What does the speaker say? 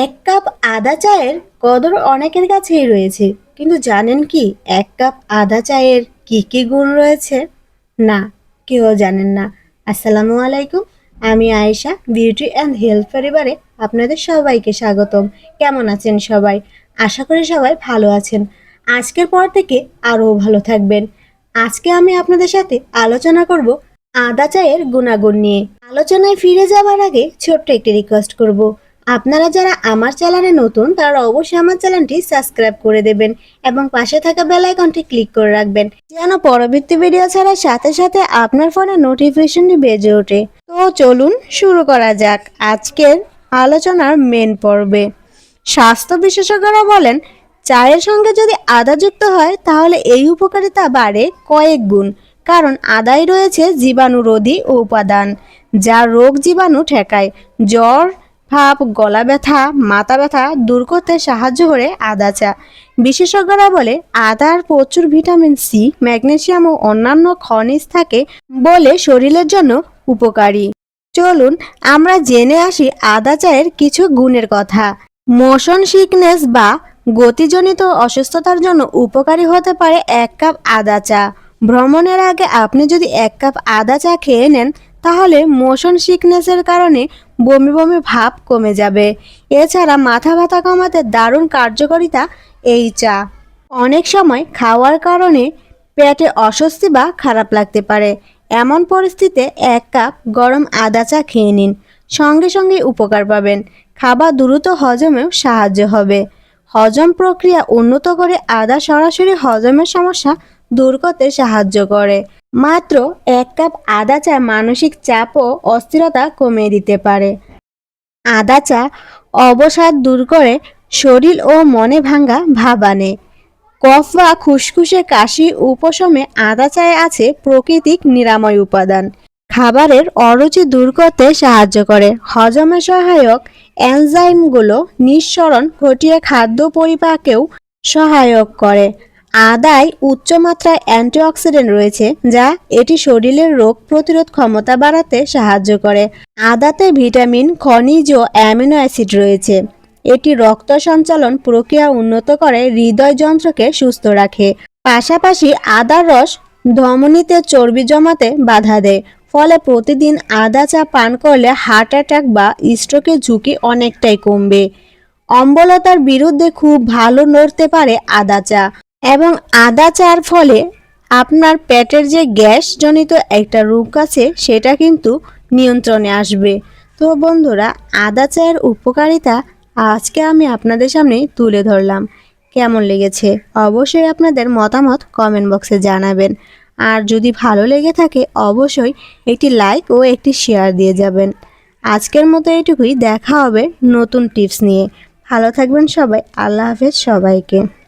এক কাপ আদা চায়ের কদর অনেকের কাছেই রয়েছে। কিন্তু জানেন কি, এক কাপ আদা চায়ের কি কি গুণ রয়েছে? না, কেউ জানেন না। আসসালামু আলাইকুম, আমি আয়েশা, বিউটি অ্যান্ড হেলথ পরিবারে আপনাদের সবাইকে স্বাগতম। কেমন আছেন সবাই? আশা করি সবাই ভালো আছেন। আজকের পর থেকে আরও ভালো থাকবেন। আজকে আমি আপনাদের সাথে আলোচনা করব আদা চায়ের গুণাগুণ নিয়ে। আলোচনায় ফিরে যাবার আগে ছোট্ট একটি রিকোয়েস্ট করব। আপনারা যারা আমার চ্যানেলে নতুন, তারা অবশ্যই আমার চ্যানেলটি সাবস্ক্রাইব করে দেবেন এবং পাশে থাকা বেল আইকনটি ক্লিক করে রাখবেন, যেন পরবর্তী ভিডিও ছাড়ার সাথে সাথে আপনার ফোনে নোটিফিকেশনটি বেজে ওঠে। তো চলুন শুরু করা যাক আজকের আলোচনার মেন পর্বে। স্বাস্থ্য বিশেষজ্ঞরা বলেন, চায়ের সঙ্গে যদি আদা যুক্ত হয়, তাহলে এই উপকারিতা বাড়ে কয়েক গুণ, কারণ আদায় রয়েছে জীবাণুরোধী উপাদান, যা রোগ জীবাণু ঠেকায়। জ্বর ভাব, গলা ব্যথা, মাথা ব্যথা দূর করতে সাহায্য করে আদা চা। বিশেষজ্ঞরা বলে, আদার প্রচুর ভিটামিন সি ম্যাগনেসিয়াম ও অন্যান্য খনিজ থাকে বলে শরীরের জন্য উপকারী। চলুন, আমরা জেনে আসি আদা চায়ের কিছু গুণের কথা। মোশন সিকনেস বা গতিজনিত অসুস্থতার জন্য উপকারী হতে পারে এক কাপ আদা চা। ভ্রমণের আগে আপনি যদি এক কাপ আদা চা খেয়ে নেন, তাহলে মোশন সিকনেসের কারণে বমি বমি ভাব কমে যাবে। এছাড়া মাথা ব্যথা কমাতে দারুণ কার্যকারিতা এই চা। অনেক সময় খাওয়ার কারণে পেটে অস্বস্তি বা খারাপ লাগতে পারে। এমন পরিস্থিতিতে এক কাপ গরম আদা চা খেয়ে নিন। সঙ্গে সঙ্গে উপকার পাবেন। খাবার দ্রুত হজমেও সাহায্য হবে। হজম প্রক্রিয়া উন্নত করে আদা সরাসরি হজমের সমস্যা দূর করতে সাহায্য করে। মাত্র এক কাপ আদা চা মানসিক চাপ ও অস্থিরতা কমিয়ে দিতে পারে। আদা চা অবসাদ দূর করে শরীর ও মনে ভাঙ্গা ভাব আনে। কফ বা খুসখুসে কাশি উপশমে আদা চায়ে আছে প্রকৃতিক নিরাময় উপাদান। খাবারের অরুচি দূর করতে সাহায্য করে। হজমে সহায়ক এনজাইমগুলো নিঃসরণ ঘটিয়ে খাদ্য পরিপাকেও সহায়ক করে। আদায় উচ্চমাত্রায় অ্যান্টিঅক্সিডেন্ট রয়েছে যা এটি শরীরের রোগ প্রতিরোধ ক্ষমতা বাড়াতে সাহায্য করে। আদাতে ভিটামিন, খনিজ ও অ্যামিনো অ্যাসিড রয়েছে। এটি রক্ত সঞ্চালন প্রক্রিয়া উন্নত করে, হৃদয় যন্ত্রকে সুস্থ রাখে। পাশাপাশি আদার রস ধমনীতে চর্বি জমাতে বাধা দেয়, ফলে প্রতিদিন আদা চা পান করলে হার্ট অ্যাটাক বা স্ট্রোকের ঝুঁকি অনেকটাই কমবে। অম্বলতার বিরুদ্ধে খুব ভালো নড়তে পারে আদা চা। এবং আদা চার ফলে আপনার পেটের যে গ্যাস জনিত একটা রোগ আছে, সেটা কিন্তু নিয়ন্ত্রণে আসবে। তো বন্ধুরা, আদা চায়ের উপকারিতা আজকে আমি আপনাদের সামনে তুলে ধরলাম। কেমন লেগেছে? অবশ্যই আপনাদের মতামত কমেন্ট বক্সে জানাবেন। আর যদি ভালো লেগে থাকে, অবশ্যই একটি লাইক ও একটি শেয়ার দিয়ে যাবেন। আজকের মতো এটুকুই দেখা হবে নতুন টিপস নিয়ে। ভালো থাকবেন সবাই, আল্লাহ হাফেজ সবাইকে।